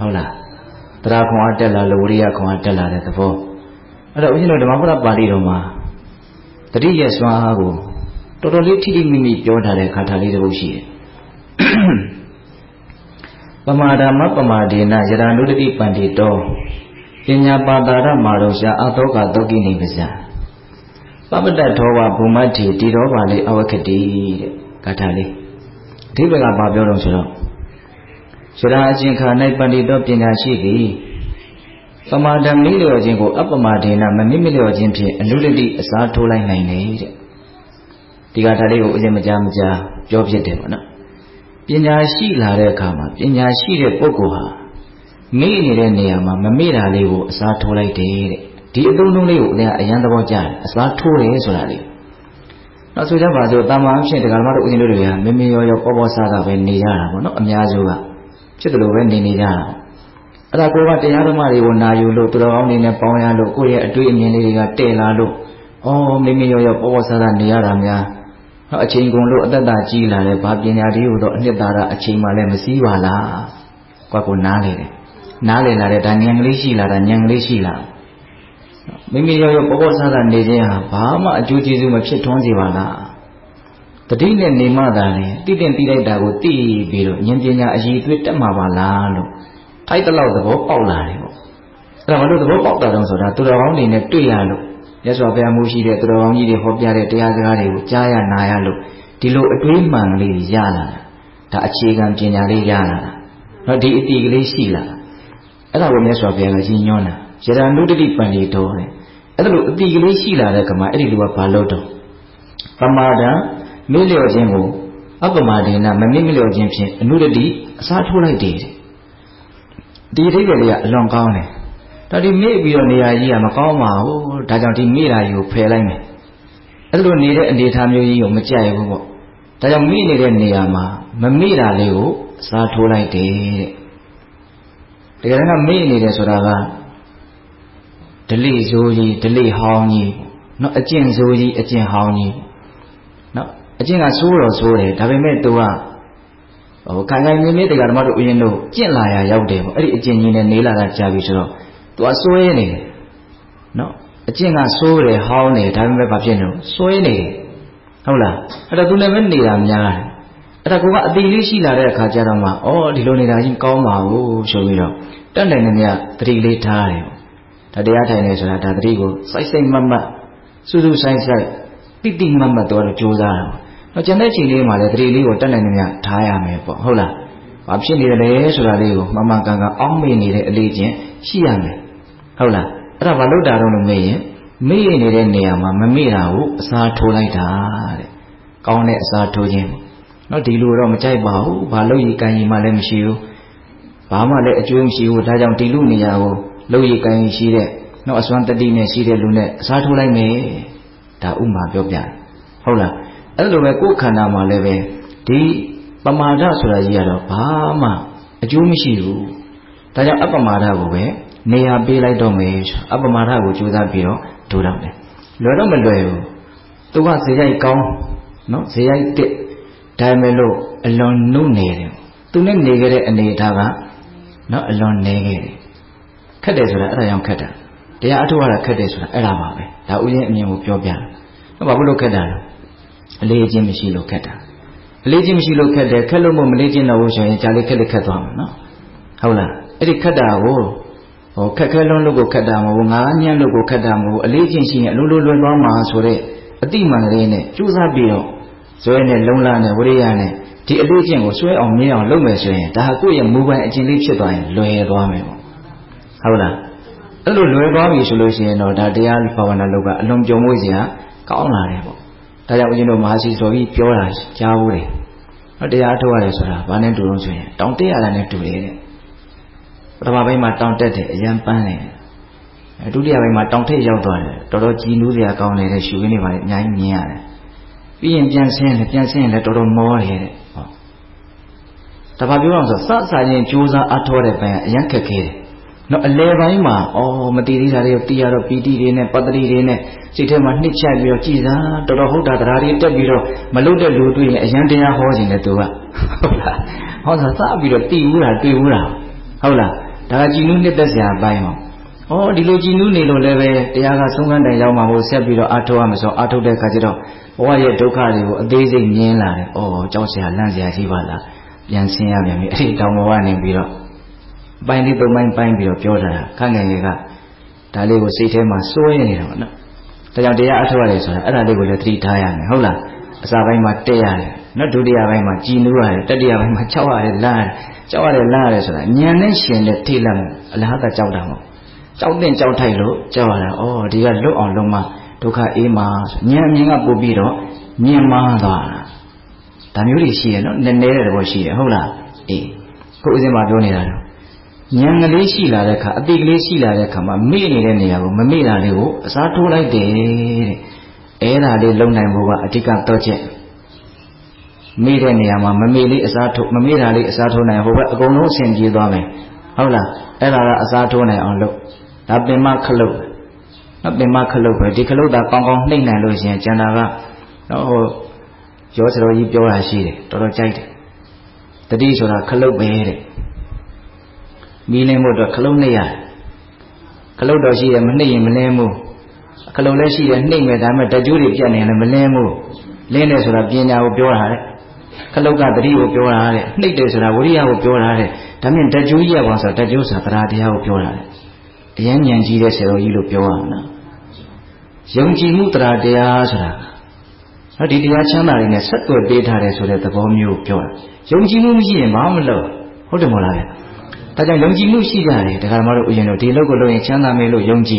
ဟုတ်လားတရားခွန်အားတက်လာလို့ဝိရိယခွန်အားတက်လာတဲ့သဘောအဲ့တော့ဦးဇင်းတို့ဓမ္မပဒပါဠိတော်မှာတတိယစွမ်းအားကိုတော်တော်လေးထိထိမိမိပြောထားတဲ့ခါထာလေးတစ်ခုရှိတယ်ပမာဒမပမာဒေနယရဏုတတိပန္တိတောပညာပါတာရမာရောရှာအသောကသောကိနေပဇာပပတ္တထောဝဘုမတ္ထိတိရောပါလေအဝကတိတဲ့ဂါထာလေးအဓိပ္ပာယ်ကဘာပြောတော့ဆိုတော့ ရရာအချင်းခါ၌ပန္တိတောပညာရှိသည်ပမာဒမိလျော်ခြင်းကိုအပမဒေနမမိမလျော်ခြင်းဖြင့်အနုတတိအစားထိုးလိုက်နိုင်တယ်တဲ့ဒီဂါထာလေးကိုအရင်မကြားမကြားပြောဖြစ်တယ်ပေါ့နော်ပညာရှိလာတဲ့အခါမှာပညာရှိတဲ့ပုဂ္ဂိုလ်ဟာမေ့နေတဲ့နေရာမှာမမေ့တာလေးကိုအစားထိုးလိုက်တယ်တဲ့ဒီအသုံးလုံးလေးကိုလည်းအရန်သဘောကျတယ်အစားထိုးတယ်ဆိုတာလေးနောက်ဆိုကြပါစို့တာမန်အဖြစ်တရားဓမ္မတို့ဦးဇင်းတို့တွေကမမေရောရောပေါ်ပေါ်ဆာဆာပဲနေကြတာပေါ့နော်အများစုက ဖြစ်တယ်လို့ပဲနေနေကြတာအဲ့ဒါကိုကတရားဓမ္မတွေကိုနာယူလို့သူတော်ကောင်းတွေနဲ့ပေါင်းရလို့ကိုယ့်ရဲ့အတွေ့အမြင်လေးတွေကတည့်လာလို့ဩမမေရောရောပေါ်ပေါ်ဆာဆာနေရတာများနော်အချိန်ကုန်လို့အသက်တာကြီးလာတယ်ဘာပညာတည်းဟူသောအနှစ်သာရအချိန်မှလည်းမစည်းပါလားကွာကိုနားလေတယ်နားလည်လာတဲ့ဒါဉာဏ်ကလေးရှိလာတာဉာဏ်ကလေးရှိလာမိမိရောရောပေါ်ပေါ်ဆာဆာနေခြင်းဟာဘာမှအကျိုးကျေးဇူးမဖြစ်ထွန်းစေပါလား တတိနဲ့နေမှသာလေတိတင်တိလိုက်တာကိုသိပြီးတော့ဉာဏ်ပညာအည်သွေးတက်မှာပါလားလို့ထိုက်တလောက်သဘောပေါက်လာတယ်ပေါ့အဲ့ဒါဘာလို့သဘောပေါက်တာတုံးဆိုတာသူတော်ကောင်းတွေနဲ့တွေ့ရလို့ရသော်ဘုရားမှုရှိတဲ့သူတော်ကောင်းကြီးတွေဟောပြတဲ့တရားစကားတွေကိုကြားရနာရလို့ဒီလိုအတွေးမှန်လေးရလာတာဒါအခြေခံပညာလေးရလာတာနော်ဒီအတိကလေးရှိလာအဲ့ဒါကိုမြတ်စွာဘုရားကရည်ညွှန်းတာယရဏုတတိပန္တိတော်တဲ့အဲ့ဒါလိုအတိကလေးရှိလာတဲ့ကမှာအဲ့ဒီလူကဘာလို့တော့ပမာဒ မေ့လျော့ခြင်းကိုအပမာဒေနမမေ့မလျော့ခြင်းဖြင့်အနုတတိအစားထိုးလိုက်တယ်ဒီအဓိပ္ပာယ်လေးကအလွန်ကောင်းတယ်ဒါဒီမေ့ပြီးတော့နေရာကြီးကမကောင်းပါဘူးဒါကြောင့်ဒီမေ့တာကြီးကိုဖယ်လိုက်မယ်အဲ့လိုနေတဲ့အနေအထားမျိုးကြီးကိုမကြိုက်ဘူးပေါ့ဒါကြောင့်မေ့နေတဲ့နေရာမှာမမေ့တာလေးကိုအစားထိုးလိုက်တယ်တဲ့တကယ်တော့မေ့နေတယ်ဆိုတာကဒလိဇိုးကြီးဒလိဟောင်းကြီးနော်အကျင့်ဇိုးကြီးအကျင့်ဟောင်းကြီးနော် အကျင့်ကဆိုးတော့ဆိုးတယ်ဒါပေမဲ့သူကဟိုခိုင်ခိုင်မြင်းမြင်းတရားဓမ္မတို့ဦးရင်တို့ကျင့်လာရရောက်တယ်ပေါ့အဲ့ဒီအကျင့်ကြီးနဲ့နေလာတာကြာပြီဆိုတော့သူကစွဲနေတယ်နော်အကျင့်ကဆိုးတယ်ဟောင်းတယ်ဒါပေမဲ့ဘာဖြစ်နေလို့စွဲနေတယ်ဟုတ်လားအဲ့တော့သူလည်းပဲနေတာများတယ်အဲ့ဒါကအတိလေးရှိလာတဲ့အခါကျတော့မှဩဒီလိုနေတာကြီးကောင်းပါဘူးဆိုပြီးတော့တက်တယ်နဲ့မြတ်တတိလေးထားတယ်ဒါတရားထိုင်နေဆိုတာဒါတတိကိုစိုက်စိတ်မတ်မတ်စူးစူးဆိုင်ဆိုင်တိတိမတ်မတ်တော့ကြိုးစားတယ် တော့ကျန်တဲ့ချိန်လေးမှာလည်းတတိလေးကိုတက်တယ်နဲ့မြတ်ထားရမယ်ပေါ့ဟုတ်လားဘာဖြစ်နေတယ်လဲဆိုတာလေးကိုမှန်မှန်ကန်ကန်အောင်းမေ့နေတဲ့အလေးချင်းရှိရမယ်ဟုတ်လားအဲ့ဒါဘာလို့တာတော့လို့မေ့ရင်မေ့နေတဲ့နေရာမှာမမေ့တာကိုအစားထိုးလိုက်တာတဲ့ကောင်းတဲ့အစားထိုးခြင်းနော်ဒီလိုတော့မကြိုက်ပါဘူးဘာလို့ရည်ကံရည်မှလည်းမရှိဘူးဘာမှလည်းအကျိုးမရှိဘူးဒါကြောင့်ဒီလူနေရာကိုလို့ရည်ကံရည်ရှိတဲ့နော်အစွမ်းတတိနဲ့ရှိတဲ့လူနဲ့အစားထိုးလိုက်မယ်ဒါဥမာပြောပြတယ်ဟုတ်လား အဲ့လိုပဲကိုယ်ခန္ဓာမှာလည်းပဲဒီပမာဒဆိုတာကြီးကတော့ဘာမှအကျိုးမရှိဘူးဒါကြောင့်အပမာဒကိုပဲနေရာပေးလိုက်တော့မယ်အပမာဒကိုကြိုးစားပြီးတော့ဒိုးတော့တယ်လွယ်တော့မလွယ်ဘူးသူကဇေယိုက်ကောင်းနော်ဇေယိုက်တစ်ဒါပေမဲ့လို့အလွန်နုနေတယ်သူနဲ့နေခဲ့တဲ့အနေအထားကနော်အလွန်နေခဲ့တယ်ခက်တယ်ဆိုတာအဲ့ဒါကြောင့်ခက်တာတရားအထုတ်ရတာခက်တယ်ဆိုတာအဲ့ဒါပါပဲဒါဥရင်အမြင်ကိုပြောပြတယ်ဘာဖြစ်လို့ခက်တာလဲ အလေးချင်းမရှိလို့ခက်တာအလေးချင်းမရှိလို့ခက်တယ်ခက်လို့မမလေးချင်းတော့ဆိုရင်ကြာလေးခက်လက်ခက်သွားမှာနော်ဟုတ်လားအဲ့ဒီခက်တာကိုဟိုခက်ခဲလုံးလို့ကိုခက်တာမဟုတ်ငါးညံ့လို့ကိုခက်တာမဟုတ်အလေးချင်းရှိရင်အလိုလိုလွယ်သွားမှာဆိုတဲ့အတိမှန်ကလေးနဲ့ကြိုးစားပြီးတော့ဇွဲနဲ့လုံလာနဲ့ဝရိယနဲ့ဒီအလေးချင်းကိုဆွဲအောင်မြင်အောင်လုပ်မယ်ဆိုရင်ဒါဟာကိုယ့်ရဲ့မူပိုင်အကျင့်လေးဖြစ်သွားရင်လွယ်သွားမယ်ပေါ့ဟုတ်လားအဲ့လိုလွယ်သွားပြီဆိုလို့ရှိရင်တော့ဒါတရားဘာဝနာလုပ်ကအလွန်ကြုံမွေးစရာကောင်းလာတယ်ပေါ့ ဒါကြောင့်ဦးဇင်းတို့မဟာစီဆိုပြီးပြောတာကြားဘူးတယ်။တော့တရားထုတ်ရတယ်ဆိုတာဘာနဲ့တူလို့ဆိုရင်တောင်တက်ရတာနဲ့တူတယ်တဲ့။ပထမပိုင်းမှာတောင်တက်တယ်အရန်ပန်းတယ်။အဲဒုတိယပိုင်းမှာတောင်ထိပ်ရောက်သွားတယ်တော်တော်ကြည်နူးစရာကောင်းတယ်တဲ့ရှုရင်းတွေပါလေအများကြီးမြင်ရတယ်။ပြီးရင်ပြန်ဆင်းတယ်ပြန်ဆင်းရင်လည်းတော်တော်မောတယ်တဲ့။ဟော။ဒါဘာပြောအောင်ဆိုစစချင်းကြိုးစားအထောတဲ့ပိုင်းကအရန်ခက်ခဲတယ်။ နော်အလဲပိုင်းမှာအော်မတည်သေးတာတွေကိုတီးရတော့ပီတိတွေနဲ့ပတ္တိတွေနဲ့စိတ်ထဲမှာနှစ်ချက်ပြီးတော့ကြည်စားတော်တော်ဟုတ်တာတရားတွေတက်ပြီးတော့မလွတ်တဲ့လူတွေ့ရင်အရန်တရားဟောခြင်းနဲ့သူကဟုတ်လားဟောစားစပြီးတော့တည်ဘူးလားတွေ့ဘူးလားဟုတ်လားဒါကကြည်နူးနှစ်သက်စရာအပိုင်းဟောဩဒီလိုကြည်နူးနေလို့လည်းပဲတရားကဆုံးခန်းတိုင်ရောက်မှာကိုဆက်ပြီးတော့အာထုတ်ရမှာဆိုအာထုတ်တဲ့အခါကျတော့ဘဝရဲ့ဒုက္ခတွေကိုအသေးစိတ်မြင်လာတယ်ဩကြောက်စရာလန့်စရာရှိပါလားပြန်ဆင်းရပြန်ပြီအဲ့ဒီတောင်ဘဝနေပြီးတော့ ပိုင်းလေးသုံးပိုင်းပိုင်းပြီးတော့ပြောတာခန့်ငယ်တွေကဒါလေးကိုစိတ်ထဲမှာစိုးရနေတာပေါ့နော်ဒါကြောင့်တရားအထုတ်ရတယ်ဆိုတာအဲ့ဒါလေးကိုလည်းသတိထားရမယ်ဟုတ်လားအစာပိုင်းမှာတက်ရတယ်နော်ဒုတိယပိုင်းမှာကြည်နူးရတယ်တတိယပိုင်းမှာကြောက်ရတယ်လန့်ရတယ်ကြောက်ရတယ်လန့်ရတယ်ဆိုတာဉာဏ်နဲ့ရှင်တဲ့ထိလန့်မှုအလားကကြောက်တာမဟုတ်ကြောက်တဲ့ကြောက်ထိုက်လို့ကြောက်ရတာဩဒီကလွတ်အောင်လုံးမဒုက္ခအေးမှာဉာဏ်အမြင်ကပို့ပြီးတော့မြင်မာသွားတာဒါမျိုးတွေရှိရနော်နည်းနည်းတဲ့ဘောရှိရဟုတ်လားအေးခုဥစဉ်မှာပြောနေတာတော့ ဉာဏ်ကလေးရှိလာတဲ့အခါအတိကလေးရှိလာတဲ့အခါမှာမေ့နေတဲ့နေရာကိုမမေ့တာလေးကိုအစားထိုးလိုက်တယ်တဲ့အဲ့ဒါလေးလုံနိုင်ဖို့ကအဓိကတော့ချက်မေ့တဲ့နေရာမှာမမေ့လေးအစားထိုးမမေ့တာလေးအစားထိုးနိုင်ဟိုဘက်အကုန်လုံးအဆင်ပြေသွားမယ်ဟုတ်လားအဲ့ဒါကအစားထိုးနိုင်အောင်လုပ်ဒါပင်မခလုတ်နော်ပင်မခလုတ်ပဲဒီခလုတ်သာကောင်းကောင်းနှိမ့်နိုင်လို့ရှိရင်ကျန်တာကနော်ဟိုရောစတော်ကြီးပြောတာရှိတယ်တော်တော်ကြိုက်တယ်တတိဆိုတာခလုတ်ပဲတဲ့ မီးလင်းဖို့အတွက်ခလုတ်နှိမ့်ရတယ်ခလုတ်တော်ရှိတယ်မနှိမ့်ရင်မလင်းဘူးခလုတ်လည်းရှိတယ်နှိမ့်မယ်ဒါပေမဲ့တကြိုးတွေပြတ်နေရင်လည်းမလင်းဘူးလင်းတယ်ဆိုတာပညာကိုပြောတာတဲ့ခလုတ်ကတတိကိုပြောတာတဲ့နှိမ့်တယ်ဆိုတာဝိရိယကိုပြောတာတဲ့ဒါမြင်တကြိုးကြီးရပါဆိုတကြိုးဆိုတာတရားတရားကိုပြောတာတဲ့အញ្ញဉာဏ်ကြီးတဲ့ဆရာတော်ကြီးလို့ပြောရမှာနော်ယုံကြည်မှုတရားတရားဆိုတာနော်ဒီတရားချမ်းသာတွေနဲ့ဆက်သွယ်ပေးထားတယ်ဆိုတဲ့သဘောမျိုးပြောတာယုံကြည်မှုမရှိရင်ဘာမှမလုပ်ဟုတ်တယ်မို့လားဗျ ဒါကြောင့်ယုံကြည်မှုရှိကြတယ်ဒကာမတို့ဥယျာဉ်တို့ဒီလောက်ကိုလုပ်ရင်ချမ်းသာမယ်လို့ယုံကြည်